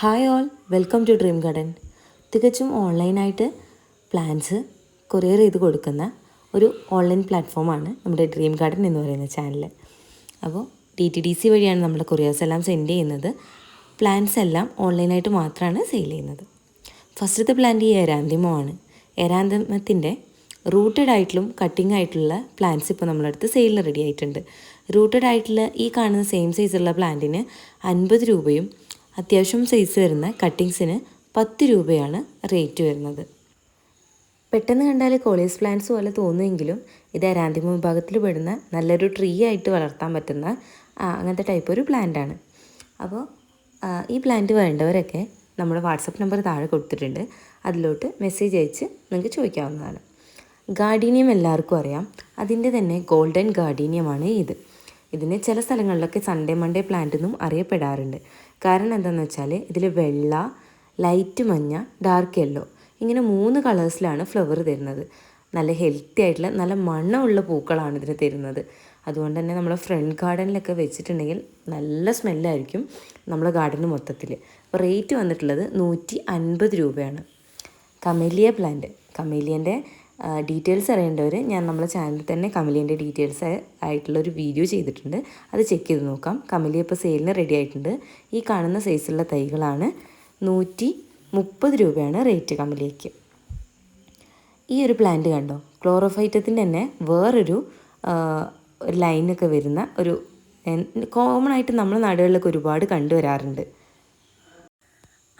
Hi all welcome to dream garden തികച്ചും ഓൺലൈനായിട്ട് plans courier ചെയ്ത് കൊടുക്കുന്ന ഒരു ഓൺലൈൻ പ്ലാറ്റ്ഫോമാണ് നമ്മുടെ ഡ്രീം ഗാർഡൻ എന്ന് പറയുന്ന ചാനൽ അപ്പോൾ ടി ടി ഡി സി വഴിയാണ് നമ്മുടെ കൊറിയേഴ്സ് എല്ലാം സെൻഡ് ചെയ്യുന്നത്. പ്ലാൻസ് എല്ലാം ഓൺലൈനായിട്ട് മാത്രമാണ് സെയിൽ ചെയ്യുന്നത്. ഫസ്റ്റത്തെ പ്ലാന്റ് ഈ എരാന്തിമമാണ് എരാന്തമത്തിന്റെ റൂട്ടഡ് ആയിട്ടുള്ള കട്ടിംഗ് ആയിട്ടുള്ള പ്ലാന്റ്സ് ഇപ്പോൾ നമ്മളടുത്ത് സെയിലിന് റെഡി ആയിട്ടുണ്ട്. റൂട്ടഡ് ആയിട്ടുള്ള ഈ കാണുന്ന സെയിം സൈസുള്ള പ്ലാന്റിന് അൻപത് രൂപയും അത്യാവശ്യം സൈസ് വരുന്ന കട്ടിങ്സിന് പത്ത് രൂപയാണ് റേറ്റ് വരുന്നത്. പെട്ടെന്ന് കണ്ടാൽ കോളേജ് പ്ലാന്റ്സ് പോലെ തോന്നുമെങ്കിലും ഇത് അരാന്തിമ വിഭാഗത്തിൽ പെടുന്ന നല്ലൊരു ട്രീ ആയിട്ട് വളർത്താൻ പറ്റുന്ന അങ്ങനത്തെ ടൈപ്പ് ഒരു പ്ലാന്റാണ് അപ്പോൾ ഈ പ്ലാന്റ് വേണ്ടവരൊക്കെ നമ്മുടെ വാട്സപ്പ് നമ്പർ താഴെ കൊടുത്തിട്ടുണ്ട്. അതിലോട്ട് മെസ്സേജ് അയച്ച് നിങ്ങൾക്ക് ചോദിക്കാവുന്നതാണ്. ഗാർഡീനിയം എല്ലാവർക്കും അറിയാം. അതിന്റെ തന്നെ ഗോൾഡൻ ഗാർഡീനിയമാണ് ഇത്. ഇതിന് ചില സ്ഥലങ്ങളിലൊക്കെ സൺഡേ മൺഡേ പ്ലാന്റ് എന്നും അറിയപ്പെടാറുണ്ട്. കാരണം എന്താണെന്ന് വെച്ചാൽ ഇതിൽ വെള്ള ലൈറ്റ് മഞ്ഞ ഡാർക്ക് യെല്ലോ ഇങ്ങനെ മൂന്ന് കളേഴ്സിലാണ് ഫ്ലവർ തരുന്നത്. നല്ല ഹെൽത്തി ആയിട്ടുള്ള നല്ല മണമുള്ള പൂക്കളാണ് ഇതിന് തരുന്നത്. അതുകൊണ്ട് തന്നെ നമ്മൾ ഫ്രണ്ട് ഗാർഡനിലൊക്കെ വെച്ചിട്ടുണ്ടെങ്കിൽ നല്ല സ്മെല്ലായിരിക്കും നമ്മുടെ ഗാർഡന് മൊത്തത്തിൽ അപ്പോൾ റേറ്റ് വന്നിട്ടുള്ളത് നൂറ്റി അൻപത് രൂപയാണ്. കമേലിയ പ്ലാന്റ് കമേലിയന്റെ ഡീറ്റെയിൽസ് അറിയേണ്ടവർ ഞാൻ നമ്മുടെ ചാനലിൽ തന്നെ കമലിന്റെ ഡീറ്റെയിൽസ് ആയിട്ടുള്ള ഒരു വീഡിയോ ചെയ്തിട്ടുണ്ട്. അത് ചെക്ക് ചെയ്ത് നോക്കാം. കമലി ഇപ്പോൾ സെയിലിന് റെഡി ആയിട്ടുണ്ട്. ഈ കാണുന്ന സൈസുള്ള തൈകളാണ് നൂറ്റി മുപ്പത് രൂപയാണ് റേറ്റ് കമലിക്ക്. ഈ ഒരു പ്ലാന്റ് കണ്ടോ? ക്ലോറോഫൈറ്റത്തിന്റെ തന്നെ വേറൊരു ലൈനൊക്കെ വരുന്ന ഒരു കോമൺ ആയിട്ട് നമ്മുടെ നാടുകളിലൊക്കെ ഒരുപാട് കണ്ടുവരാറുണ്ട്.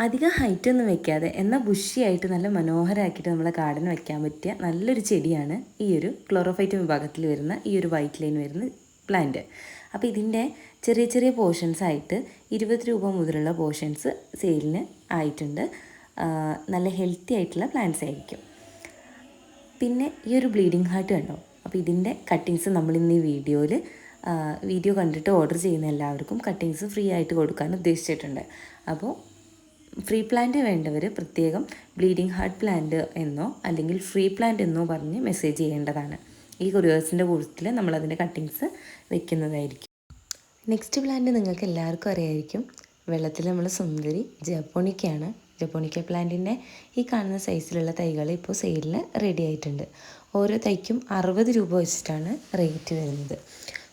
അധികം ഹൈറ്റ് ഒന്നും വെക്കാതെ എന്നാൽ ബുഷിയായിട്ട് നല്ല മനോഹരമാക്കിയിട്ട് നമ്മളെ ഗാർഡൻ വെക്കാൻ പറ്റിയ നല്ലൊരു ചെടിയാണ് ഈ ഒരു ക്ലോറോഫൈറ്റ് വിഭാഗത്തിൽ വരുന്ന ഈ ഒരു വൈറ്റ് ലൈൻ വരുന്ന പ്ലാന്റ് അപ്പോൾ ഇതിന്റെ ചെറിയ ചെറിയ പോർഷൻസ് ആയിട്ട് ഇരുപത് രൂപ മുതലുള്ള പോർഷൻസ് സെയിലിന് ആയിട്ടുണ്ട്. നല്ല ഹെൽത്തി ആയിട്ടുള്ള പ്ലാന്റ്സ് ആയിരിക്കും. പിന്നെ ഈ ഒരു ബ്ലീഡിങ് ഹാർട്ട് കണ്ടോ? അപ്പോൾ ഇതിന്റെ കട്ടിങ്സ് നമ്മൾ ഇന്ന് ഈ വീഡിയോയിൽ വീഡിയോ കണ്ടിട്ട് ഓർഡർ ചെയ്യുന്ന എല്ലാവർക്കും കട്ടിങ്സ് ഫ്രീ ആയിട്ട് കൊടുക്കാൻ ഉദ്ദേശിച്ചിട്ടുണ്ട്. അപ്പോൾ ഫ്രീ പ്ലാന്റ് വേണ്ടവർ പ്രത്യേകം ബ്ലീഡിംഗ് ഹാർട്ട് പ്ലാന്റ് എന്നോ അല്ലെങ്കിൽ ഫ്രീ പ്ലാന്റ് എന്നോ പറഞ്ഞ് മെസ്സേജ് ചെയ്യേണ്ടതാണ്. ഈ കൊറിയേഴ്സിന്റെ കൂട്ടത്തിൽ നമ്മളതിന്റെ കട്ടിങ്സ് വെക്കുന്നതായിരിക്കും. നെക്സ്റ്റ് പ്ലാന്റ് നിങ്ങൾക്ക് എല്ലാവർക്കും അറിയായിരിക്കും. വെള്ളത്തിൽ നമ്മൾ സുന്ദരി ജപ്പോണിക്കയാണ്. ജപ്പോണിക്ക പ്ലാന്റിന്റെ ഈ കാണുന്ന സൈസിലുള്ള തൈകൾ ഇപ്പോൾ സെയിലിൽ റെഡി ആയിട്ടുണ്ട്. ഓരോ തൈക്കും അറുപത് രൂപ വെച്ചിട്ടാണ് റേറ്റ് വരുന്നത്.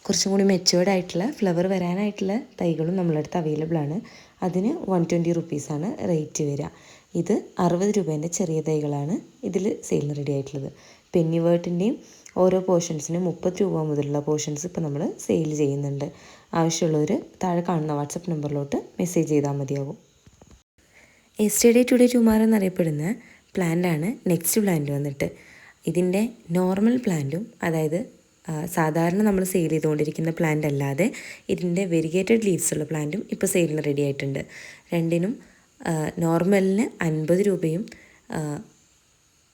കുറച്ചും കൂടി മെച്ചുവേർഡ് ആയിട്ടുള്ള ഫ്ലവർ വരാനായിട്ടുള്ള തൈകളും നമ്മളടുത്ത് അവൈലബിൾ ആണ്. അതിന് വൺ ട്വന്റി റുപ്പീസാണ് റേറ്റ് വരിക. ഇത് അറുപത് രൂപേന്റെ ചെറിയ തൈകളാണ് ഇതിൽ സെയിലിന് റെഡി ആയിട്ടുള്ളത്. പെന്നിവേർട്ടിന്റെയും ഓരോ പോർഷൻസിനും മുപ്പത് രൂപ മുതലുള്ള പോർഷൻസ് ഇപ്പോൾ നമ്മൾ സെയിൽ ചെയ്യുന്നുണ്ട്. ആവശ്യമുള്ളവർ താഴെ കാണുന്ന വാട്സപ്പ് നമ്പറിലോട്ട് മെസ്സേജ് ചെയ്താൽ മതിയാകും എസ്റ്റേഡേ ടുഡേ ടുമാർ എന്നറിയപ്പെടുന്ന പ്ലാന്റാണ് നെക്സ്റ്റ് പ്ലാന്റ് വന്നിട്ട്. ഇതിന്റെ നോർമൽ പ്ലാന്റും അതായത് സാധാരണ നമ്മൾ സെയിൽ ചെയ്തുകൊണ്ടിരിക്കുന്ന പ്ലാന്റ് അല്ലാതെ ഇതിന്റെ വെരിഗേറ്റഡ് ലീവ്സ് ഉള്ള പ്ലാന്റും ഇപ്പോൾ സെയിലിന് റെഡി ആയിട്ടുണ്ട്. രണ്ടിനും നോർമലിന് അൻപത് രൂപയും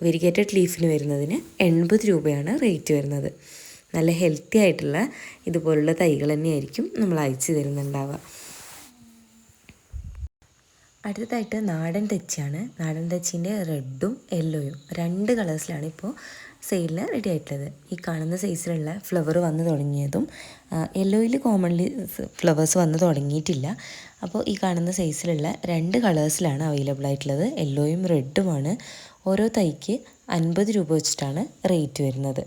വെരിഗേറ്റഡ് ലീഫിന് വരുന്നതിന് എൺപത് രൂപയാണ് റേറ്റ് വരുന്നത്. നല്ല ഹെൽത്തി ആയിട്ടുള്ള ഇതുപോലുള്ള തൈകൾ തന്നെയായിരിക്കും നമ്മൾ അയച്ചു തരുന്നുണ്ടാവുക. അടുത്തതായിട്ട് നാടൻ തെച്ചിയാണ് നാടൻ തെച്ചിന്റെ റെഡും യെല്ലോയും രണ്ട് കളേഴ്സിലാണ് ഇപ്പോൾ സെയിലിന് റെഡി ആയിട്ടുള്ളത്. ഈ കാണുന്ന സൈസിലുള്ള ഫ്ലവർ വന്ന് തുടങ്ങിയതും യെല്ലോയിൽ കോമൺലി ഫ്ലവേഴ്സ് വന്ന് തുടങ്ങിയിട്ടില്ല. അപ്പോൾ ഈ കാണുന്ന സൈസിലുള്ള രണ്ട് കളേഴ്സിലാണ് അവൈലബിൾ ആയിട്ടുള്ളത്. യെല്ലോയും റെഡുമാണ് ഓരോ തൈക്ക് അൻപത് രൂപ വെച്ചിട്ടാണ് റേറ്റ് വരുന്നത്.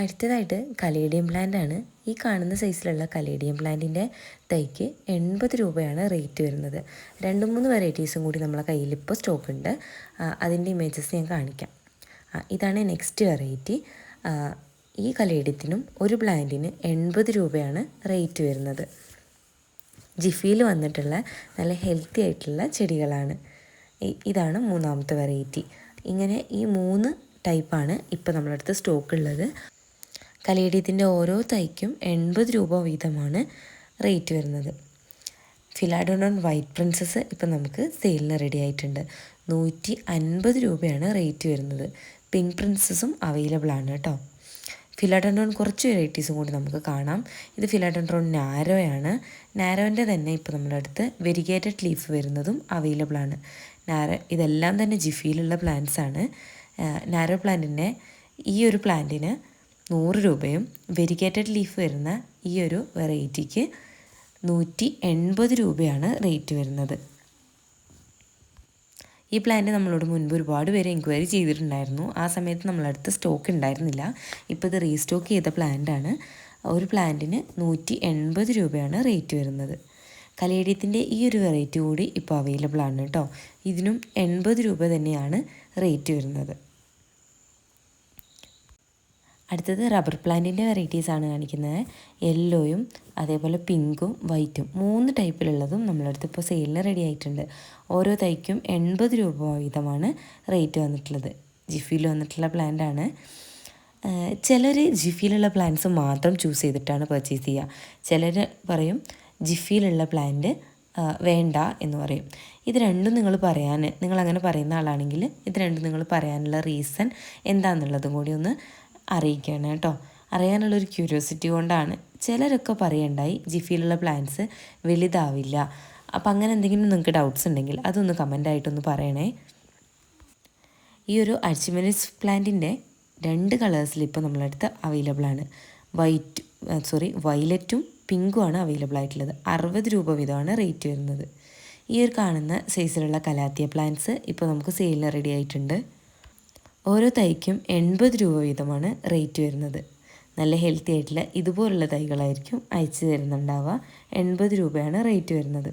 അടുത്തതായിട്ട് കലേഡിയം പ്ലാന്റ് ആണ്. ഈ കാണുന്ന സൈസിലുള്ള കലേഡിയം പ്ലാന്റിന്റെ തൈക്ക് എൺപത് രൂപയാണ് റേറ്റ് വരുന്നത്. രണ്ട് മൂന്ന് വെറൈറ്റീസും കൂടി നമ്മളെ കയ്യിൽ ഇപ്പോൾ സ്റ്റോക്ക് ഉണ്ട് അതിന്റെ ഇമേജസ് ഞാൻ കാണിക്കാം. ഇതാണ് നെക്സ്റ്റ് വെറൈറ്റി ഈ കലയിടത്തിനും ഒരു പ്ലാന്റിന് എൺപത് രൂപയാണ് റേറ്റ് വരുന്നത്. ജിഫിയിൽ വന്നിട്ടുള്ള നല്ല ഹെൽത്തി ആയിട്ടുള്ള ചെടികളാണ്. ഇതാണ് മൂന്നാമത്തെ വെറൈറ്റി ഇങ്ങനെ ഈ മൂന്ന് ടൈപ്പാണ് ഇപ്പോൾ നമ്മളടുത്ത് സ്റ്റോക്ക് ഉള്ളത്. കലേഡിയത്തിന്റെ ഓരോ തൈക്കും എൺപത് രൂപ വീതമാണ് റേറ്റ് വരുന്നത്. ഫിലാഡോണോൺ വൈറ്റ് പ്രിൻസസ് ഇപ്പം നമുക്ക് സെയിലിന് റെഡി ആയിട്ടുണ്ട്. നൂറ്റി അൻപത് രൂപയാണ് റേറ്റ് വരുന്നത്. പിങ്ക് പ്രിൻസസും അവൈലബിൾ ആണ് കേട്ടോ. ഫിലാഡൻഡ്രോൺ കുറച്ച് വെറൈറ്റീസും കൂടി നമുക്ക് കാണാം. ഇത് ഫിലാഡൻഡ്രോൺ ആണ് നാരോന്റെ തന്നെ ഇപ്പോൾ നമ്മുടെ അടുത്ത് വെരിഗേറ്റഡ് ലീഫ് വരുന്നതും അവൈലബിൾ ആണ് നാരോ ഇതെല്ലാം തന്നെ ജിഫിയിലുള്ള പ്ലാന്റ്സ് ആണ്. നാരോ പ്ലാന്റിന്റെ ഈ ഒരു പ്ലാന്റിന് നൂറ് രൂപയും വെരിഗേറ്റഡ് ലീഫ് വരുന്ന ഈ ഒരു വെറൈറ്റിക്ക് നൂറ്റി എൺപത് രൂപയാണ് റേറ്റ് വരുന്നത്. ഈ പ്ലാന്റ് നമ്മളോട് മുൻപ് ഒരുപാട് പേര് എൻക്വയറി ചെയ്തിട്ടുണ്ടായിരുന്നു. ആ സമയത്ത് നമ്മളടുത്ത് സ്റ്റോക്ക് ഉണ്ടായിരുന്നില്ല. ഇപ്പോൾ ഇത് റീസ്റ്റോക്ക് ചെയ്ത പ്ലാന്റാണ് ഒരു പ്ലാന്റിന് നൂറ്റി എൺപത് രൂപയാണ് റേറ്റ് വരുന്നത്. കലേഡിയത്തിന്റെ ഈ ഒരു വെറൈറ്റി കൂടി ഇപ്പോൾ അവൈലബിൾ ആണ് കേട്ടോ ഇതിനും എൺപത് രൂപ തന്നെയാണ് റേറ്റ് വരുന്നത്. അടുത്തത് റബ്ബർ പ്ലാന്റിന്റെ വെറൈറ്റീസാണ് കാണിക്കുന്നത്. യെല്ലോയും അതേപോലെ പിങ്കും വൈറ്റും മൂന്ന് ടൈപ്പിലുള്ളതും നമ്മളടുത്ത് ഇപ്പോൾ സെയിലിന് റെഡി ആയിട്ടുണ്ട്. ഓരോ തൈക്കും എൺപത് രൂപ വീതമാണ് റേറ്റ് വന്നിട്ടുള്ളത്. ജിഫിയിൽ വന്നിട്ടുള്ള പ്ലാന്റാണ് ചിലർ ജിഫിയിലുള്ള പ്ലാന്റ്സ് മാത്രം ചൂസ് ചെയ്തിട്ടാണ് പർച്ചേസ് ചെയ്യുക. ചിലർ പറയും ജിഫിയിലുള്ള പ്ലാന്റ് വേണ്ട എന്ന് പറയും. ഇത് രണ്ടും നിങ്ങൾ പറയാൻ നിങ്ങൾ അങ്ങനെ പറയുന്ന ആളാണെങ്കിൽ ഇത് രണ്ടും നിങ്ങൾ പറയാനുള്ള റീസൺ എന്താണെന്നുള്ളതും കൂടി ഒന്ന് അറിയിക്കുകയാണ് കേട്ടോ. അറിയാനുള്ളൊരു ക്യൂരിയോസിറ്റി കൊണ്ടാണ്. ചിലരൊക്കെ പറയണ്ടായി ജിഫിയിലുള്ള പ്ലാൻസ് വലുതാവില്ല. അപ്പം അങ്ങനെ എന്തെങ്കിലും നിങ്ങൾക്ക് ഡൗട്ട്സ് ഉണ്ടെങ്കിൽ അതൊന്ന് കമന്റായിട്ടൊന്ന് പറയണേ. ഈ ഒരു അച്ചിമിനിസ് പ്ലാന്റിന്റെ രണ്ട് കളേഴ്സിൽ ഇപ്പോൾ നമ്മളടുത്ത് അവൈലബിൾ ആണ്. വൈറ്റ് സോറി വൈലറ്റും പിങ്കും ആണ് അവൈലബിൾ ആയിട്ടുള്ളത്. അറുപത് രൂപ വീതമാണ് റേറ്റ് വരുന്നത്. ഈ ഒരു കാണുന്ന സൈസിലുള്ള കലാത്തിയ പ്ലാന്റ്സ് ഇപ്പോൾ നമുക്ക് സെയിലിന് റെഡി ആയിട്ടുണ്ട്. ഓരോ തൈക്കും എൺപത് രൂപ വീതമാണ് റേറ്റ് വരുന്നത്. നല്ല ഹെൽത്തി ആയിട്ടുള്ള ഇതുപോലുള്ള തൈകളായിരിക്കും അയച്ചു തരുന്നുണ്ടാവുക. എൺപത് രൂപയാണ് റേറ്റ് വരുന്നത്.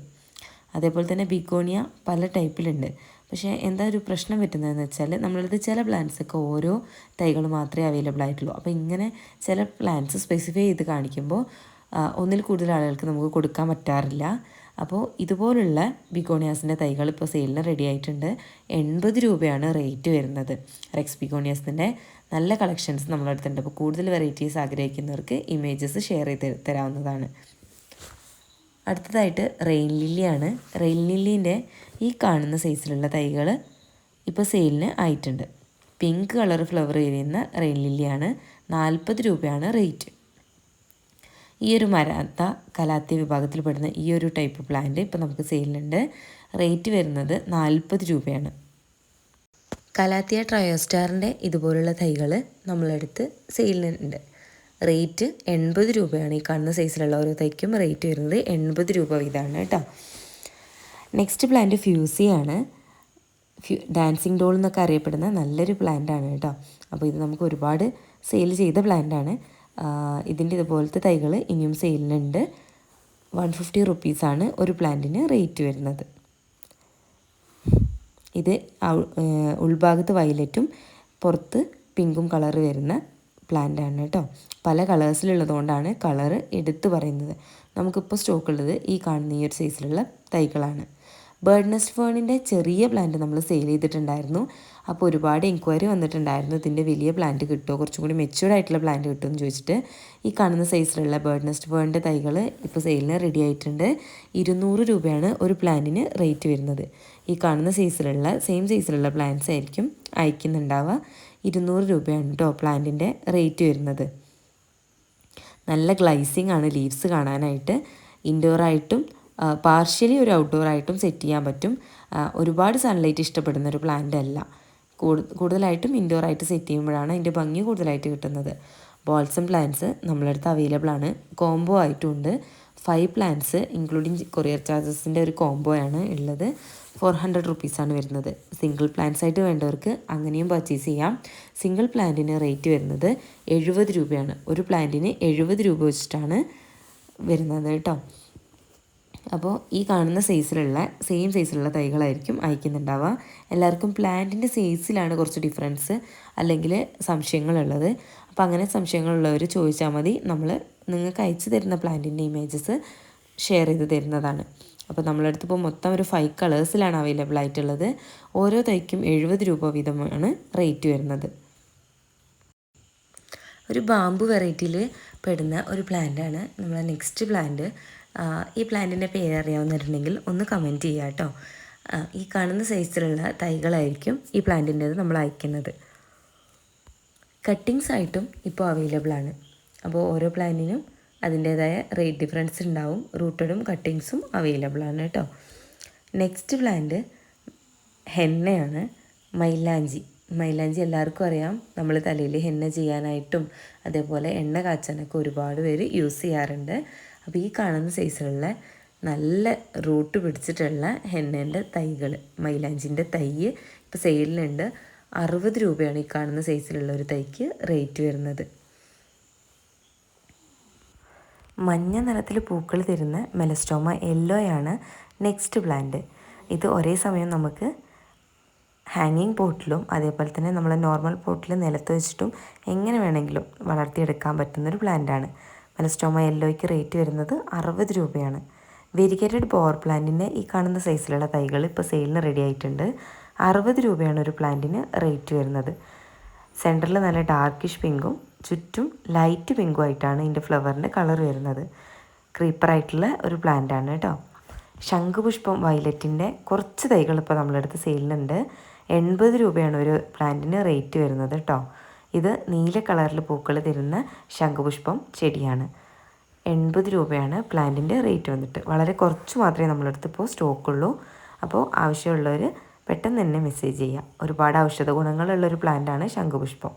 അതേപോലെ തന്നെ ബിഗോണിയ പല ടൈപ്പിലുണ്ട് പക്ഷേ എന്താ ഒരു പ്രശ്നം പറ്റുന്നതെന്ന് വെച്ചാൽ നമ്മളടുത്ത് ചില പ്ലാന്റ്സൊക്കെ ഓരോ തൈകൾ മാത്രമേ അവൈലബിൾ ആയിട്ടുള്ളൂ. അപ്പോൾ ഇങ്ങനെ ചില പ്ലാന്റ്സ് സ്പെസിഫൈ ചെയ്ത് കാണിക്കുമ്പോൾ ഒന്നിൽ കൂടുതൽ ആളുകൾക്ക് നമുക്ക് കൊടുക്കാൻ പറ്റാറില്ല. അപ്പോൾ ഇതുപോലുള്ള ബിഗോണിയാസിന്റെ തൈകൾ ഇപ്പോൾ സെയിലിന് റെഡി ആയിട്ടുണ്ട്. എൺപത് രൂപയാണ് റേറ്റ് വരുന്നത്. റെക്സ് ബിഗോണിയാസിന്റെ നല്ല കളക്ഷൻസ് നമ്മളെടുത്തുണ്ട് അപ്പോൾ കൂടുതൽ വെറൈറ്റീസ് ആഗ്രഹിക്കുന്നവർക്ക് ഇമേജസ് ഷെയർ ചെയ്ത് തരാവുന്നതാണ്. അടുത്തതായിട്ട് റെയിൻ ലില്ലിയാണ് റെയിൻ ലില്ലിന്റെ ഈ കാണുന്ന സൈസിലുള്ള തൈകൾ ഇപ്പോൾ സെയിലിന് ആയിട്ടുണ്ട്. പിങ്ക് കളർ ഫ്ലവർ ചെയ്യുന്ന റെയിൻ ലില്ലിയാണ് നാൽപ്പത് രൂപയാണ് റേറ്റ് ഈ ഒരു മരാത്ത കലാത്തി വിഭാഗത്തിൽപ്പെടുന്ന ഈ ഒരു ടൈപ്പ് പ്ലാന്റ് ഇപ്പോൾ നമുക്ക് സെയിലുണ്ട് റേറ്റ് വരുന്നത് നാൽപ്പത് രൂപയാണ്. കലാത്തിയ ട്രയോസ്റ്റാറിന്റെ ഇതുപോലുള്ള തൈകൾ നമ്മളെടുത്ത് സെയിലിനുണ്ട് റേറ്റ് എൺപത് രൂപയാണ്. ഈ കാണുന്ന സൈസിലുള്ള ഓരോ തൈക്കും റേറ്റ് വരുന്നത് എൺപത് രൂപ വീതമാണ് കേട്ടോ. നെക്സ്റ്റ് പ്ലാന്റ് ഫ്യൂസിയാണ് ഫ്യൂ ഡാൻസിങ് ഡോൾ എന്നൊക്കെ അറിയപ്പെടുന്ന നല്ലൊരു പ്ലാന്റ് ആണ് കേട്ടോ. അപ്പോൾ ഇത് നമുക്ക് ഒരുപാട് സെയിൽ ചെയ്ത പ്ലാന്റ് ആണ്. ഇതിന്റെ ഇതുപോലത്തെ തൈകൾ ഇനിയും സെയിലിനുണ്ട്. വൺ ഫിഫ്റ്റി റുപ്പീസാണ് ഒരു പ്ലാന്റിന് റേറ്റ് വരുന്നത്. ഇത് ഉൾഭാഗത്ത് വയലറ്റും പുറത്ത് പിങ്കും കളർ വരുന്ന പ്ലാന്റ് ആണ് കേട്ടോ. പല കളേഴ്സിലുള്ളതുകൊണ്ടാണ് കളറ് എടുത്തു പറയുന്നത്. നമുക്കിപ്പോൾ സ്റ്റോക്കുള്ളത് ഈ കാണുന്ന ഈ ഒരു സൈസിലുള്ള തൈകളാണ്. ബേർഡ് നെസ്റ്റ് ഫേണിന്റെ ചെറിയ പ്ലാന്റ് നമ്മൾ സെയിൽ ചെയ്തിട്ടുണ്ടായിരുന്നു. അപ്പോൾ ഒരുപാട് എൻക്വയറി വന്നിട്ടുണ്ടായിരുന്നു. ഇതിന്റെ വലിയ പ്ലാന്റ് കിട്ടുമോ? കുറച്ചും കൂടി മെച്യൂർഡ് ആയിട്ടുള്ള പ്ലാന്റ് കിട്ടുമെന്ന് ചോദിച്ചിട്ട് ഈ കാണുന്ന സൈസിലുള്ള ബേർഡ് നെസ്റ്റ് ഫേണിന്റെ തൈകൾ ഇപ്പോൾ സെയിലിന് റെഡി ആയിട്ടുണ്ട്. ഇരുന്നൂറ് രൂപയാണ് ഒരു പ്ലാന്റിന് റേറ്റ് വരുന്നത്. ഈ കാണുന്ന സൈസിലുള്ള സെയിം സൈസിലുള്ള പ്ലാന്റ്സ് ആയിരിക്കും അയക്കുന്നുണ്ടാവുക. ഇരുന്നൂറ് രൂപയാണ് കേട്ടോ പ്ലാന്റിന്റെ റേറ്റ് വരുന്നത്. നല്ല ഗ്ലൈസിങ് ആണ് ലീവ്സ് കാണാനായിട്ട്. ഇൻഡോറായിട്ടും പാർഷ്യലി ഒരു ഔട്ട്ഡോർ ആയിട്ടും സെറ്റ് ചെയ്യാൻ പറ്റും. ഒരുപാട് സൺലൈറ്റ് ഇഷ്ടപ്പെടുന്ന ഒരു പ്ലാന്റ് അല്ല. കൂടുതലായിട്ടും ഇൻഡോർ ആയിട്ട് സെറ്റ് ചെയ്യുമ്പോഴാണ് അതിന്റെ ഭംഗി കൂടുതലായിട്ട് കിട്ടുന്നത്. ബോൾസം പ്ലാന്റ്സ് നമ്മളടുത്ത് അവൈലബിൾ ആണ്. കോംബോ ആയിട്ടുണ്ട്. ഫൈവ് പ്ലാന്റ്സ് ഇൻക്ലൂഡിങ് കൊറിയർ ചാർജസിന്റെ ഒരു കോംബോ ആണ് ഉള്ളത്. ഫോർ ഹൺഡ്രഡ് റുപ്പീസാണ് വരുന്നത്. സിംഗിൾ പ്ലാന്റ്സ് ആയിട്ട് വേണ്ടവർക്ക് അങ്ങനെയും പർച്ചേസ് ചെയ്യാം. സിംഗിൾ പ്ലാന്റിന് റേറ്റ് വരുന്നത് എഴുപത് രൂപയാണ്. ഒരു പ്ലാന്റിന് എഴുപത് രൂപ വെച്ചിട്ടാണ് വരുന്നത് കേട്ടോ. അപ്പോൾ ഈ കാണുന്ന സൈസിലുള്ള സെയിം സൈസിലുള്ള തൈകളായിരിക്കും അയക്കുന്നുണ്ടാവുക. എല്ലാവർക്കും പ്ലാന്റിന്റെ സൈസിലാണ് കുറച്ച് ഡിഫറൻസ് അല്ലെങ്കിൽ സംശയങ്ങളുള്ളത്. അപ്പോൾ അങ്ങനെ സംശയങ്ങളുള്ളവർ ചോദിച്ചാൽ മതി. നമ്മൾ നിങ്ങൾക്ക് അയച്ചു തരുന്ന പ്ലാന്റിന്റെ ഇമേജസ് ഷെയർ ചെയ്ത് തരുന്നതാണ്. അപ്പോൾ നമ്മളടുത്ത് ഇപ്പോൾ മൊത്തം ഒരു ഫൈവ് കളേഴ്സിലാണ് അവൈലബിൾ ആയിട്ടുള്ളത്. ഓരോ തൈക്കും എഴുപത് രൂപ വീതമാണ് റേറ്റ് വരുന്നത്. ഒരു ബാമ്പു വെറൈറ്റിയിൽ പെടുന്ന ഒരു പ്ലാന്റാണ് നമ്മളെ നെക്സ്റ്റ് പ്ലാന്റ് ഈ പ്ലാന്റിന്റെ പേര് അറിയാവുന്നവരുണ്ടെങ്കിൽ ഒന്ന് കമന്റ് ചെയ്യുക കേട്ടോ. ഈ കാണുന്ന സൈസിലുള്ള തൈകളായിരിക്കും ഈ പ്ലാന്റിന്റേത് നമ്മൾ അയക്കുന്നത്. കട്ടിങ്സ് ആയിട്ടും ഇപ്പോൾ അവൈലബിൾ ആണ്. അപ്പോൾ ഓരോ പ്ലാന്റിനും അതിന്റേതായ റേറ്റ് ഡിഫറൻസ് ഉണ്ടാവും. റൂട്ടഡും കട്ടിങ്സും അവൈലബിൾ ആണ് കേട്ടോ. നെക്സ്റ്റ് പ്ലാന്റ് ഹെന്നയാണ് മൈലാഞ്ചി. മൈലാഞ്ചി എല്ലാവർക്കും അറിയാം. നമ്മൾ തലയിൽ ഹെന്ന ചെയ്യാനായിട്ടും അതേപോലെ എണ്ണ കാച്ചാനൊക്കെ ഒരുപാട് പേര് യൂസ് ചെയ്യാറുണ്ട്. അപ്പോൾ ഈ കാണുന്ന സൈസിലുള്ള നല്ല റൂട്ട് പിടിച്ചിട്ടുള്ള ഹെന്നേന്റെ തൈകൾ മൈലാഞ്ചിന്റെ തൈ ഇപ്പോൾ സെയിലിനുണ്ട് അറുപത് രൂപയാണ് ഈ കാണുന്ന സൈസിലുള്ള ഒരു തൈക്ക് റേറ്റ് വരുന്നത്. മഞ്ഞ നിറത്തിൽ പൂക്കൾ തരുന്ന മെലസ്റ്റോമ യെല്ലോയാണ് നെക്സ്റ്റ് പ്ലാന്റ് ഇത് ഒരേ സമയം നമുക്ക് ഹാങ്ങിങ് പോട്ടിലും അതേപോലെ തന്നെ നമ്മൾ നോർമൽ പോട്ടിൽ നിലത്ത് വെച്ചിട്ടും എങ്ങനെ വേണമെങ്കിലും വളർത്തിയെടുക്കാൻ പറ്റുന്നൊരു പ്ലാന്റാണ് മെലസ്റ്റോമ യെല്ലോയ്ക്ക് റേറ്റ് വരുന്നത് അറുപത് രൂപയാണ്. വെരിഗേറ്റഡ് പവർ പ്ലാന്റിന്റെ ഈ കാണുന്ന സൈസിലുള്ള തൈകൾ ഇപ്പോൾ സെയിലിന് റെഡി ആയിട്ടുണ്ട്. അറുപത് രൂപയാണ് ഒരു പ്ലാന്റിന് റേറ്റ് വരുന്നത്. സെന്ററിൽ നല്ല ഡാർക്കിഷ് പിങ്കും ചുറ്റും ലൈറ്റ് പിങ്കും ആയിട്ടാണ് ഇതിന്റെ ഫ്ലവറിന്റെ കളർ വരുന്നത്. ക്രീപ്പറായിട്ടുള്ള ഒരു പ്ലാന്റാണ് കേട്ടോ. ശംഖുപുഷ്പം വയലറ്റിന്റെ കുറച്ച് തൈകൾ ഇപ്പോൾ നമ്മളെടുത്ത് സെയിലിനുണ്ട്. എൺപത് രൂപയാണ് ഒരു പ്ലാന്റിന് റേറ്റ് വരുന്നത് കേട്ടോ. ഇത് നീല കളറിൽ പൂക്കൾ തരുന്ന ശംഖുപുഷ്പം ചെടിയാണ്. എൺപത് രൂപയാണ് പ്ലാന്റിന്റെ റേറ്റ് വന്നിട്ട്. വളരെ കുറച്ച് മാത്രമേ നമ്മളടുത്ത് ഇപ്പോൾ സ്റ്റോക്കുള്ളൂ. അപ്പോൾ ആവശ്യമുള്ളവർ പെട്ടെന്ന് തന്നെ മെസ്സേജ് ചെയ്യാം. ഒരുപാട് ഔഷധ ഗുണങ്ങളുള്ളൊരു പ്ലാന്റാണ് ശംഖുപുഷ്പം.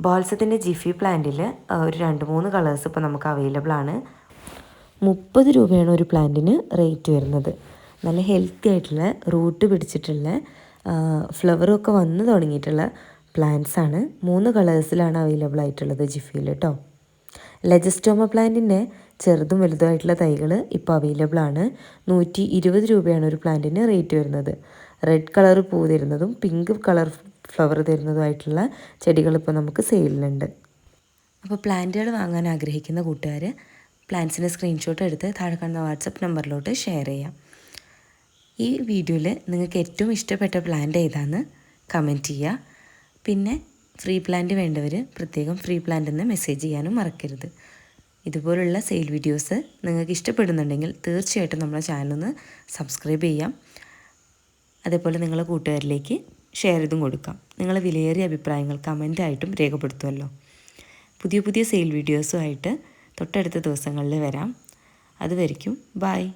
ബോൾസത്തിന്റെ ജിഫി പ്ലാന്റിൽ ഒരു രണ്ട് മൂന്ന് കളേഴ്സ് ഇപ്പോൾ നമുക്ക് അവൈലബിൾ ആണ്. മുപ്പത് രൂപയാണ് ഒരു പ്ലാന്റിന് റേറ്റ് വരുന്നത്. നല്ല ഹെൽത്തി ആയിട്ടുള്ള റൂട്ട് പിടിച്ചിട്ടുള്ള ഫ്ലവറും ഒക്കെ വന്ന് തുടങ്ങിയിട്ടുള്ള പ്ലാന്റ്സ് ആണ്. മൂന്ന് കളേഴ്സിലാണ് അവൈലബിൾ ആയിട്ടുള്ളത് ജിഫിയിൽ കേട്ടോ ലെജസ്റ്റോമ പ്ലാന്റിന്റെ ചെറുതും വലുതുമായിട്ടുള്ള തൈകൾ ഇപ്പോൾ അവൈലബിൾ ആണ്. നൂറ്റി ഇരുപത് രൂപയാണ് ഒരു പ്ലാന്റിന് റേറ്റ് വരുന്നത്. റെഡ് കളർ പൂ തരുന്നതും പിങ്ക് കളർ ഫ്ലവർ തരുന്നതുമായിട്ടുള്ള ചെടികൾ ഇപ്പോൾ നമുക്ക് സെയിലിലുണ്ട് അപ്പോൾ പ്ലാന്റുകൾ വാങ്ങാൻ ആഗ്രഹിക്കുന്ന കൂട്ടുകാർ പ്ലാന്റ്സിന്റെ സ്ക്രീൻഷോട്ട് എടുത്ത് താഴെ കാണുന്ന വാട്സപ്പ് നമ്പറിലോട്ട് ഷെയർ ചെയ്യാം. ഈ വീഡിയോയിൽ നിങ്ങൾക്ക് ഏറ്റവും ഇഷ്ടപ്പെട്ട പ്ലാന്റ് ഏതാണെന്ന് കമന്റ് ചെയ്യുക. പിന്നെ ഫ്രീ പ്ലാന്റ് വേണ്ടവർ പ്രത്യേകം ഫ്രീ പ്ലാന്റ് എന്ന് മെസ്സേജ് ചെയ്യാനും മറക്കരുത്. ഇതുപോലുള്ള സെയിൽ വീഡിയോസ് നിങ്ങൾക്ക് ഇഷ്ടപ്പെടുന്നുണ്ടെങ്കിൽ തീർച്ചയായിട്ടും നമ്മളെ ചാനലൊന്ന് സബ്സ്ക്രൈബ് ചെയ്യാം. അതേപോലെ നിങ്ങളെ കൂട്ടുകാരിലേക്ക് ഷെയർ ചെയ്തും കൊടുക്കാം. നിങ്ങളെ വിലയേറിയ അഭിപ്രായങ്ങൾ കമന്റായിട്ടും രേഖപ്പെടുത്തുമല്ലോ പുതിയ പുതിയ സെയിൽ വീഡിയോസുമായിട്ട് തൊട്ടടുത്ത ദിവസങ്ങളിൽ വരാം. അതുവരയ്ക്കും ബായ്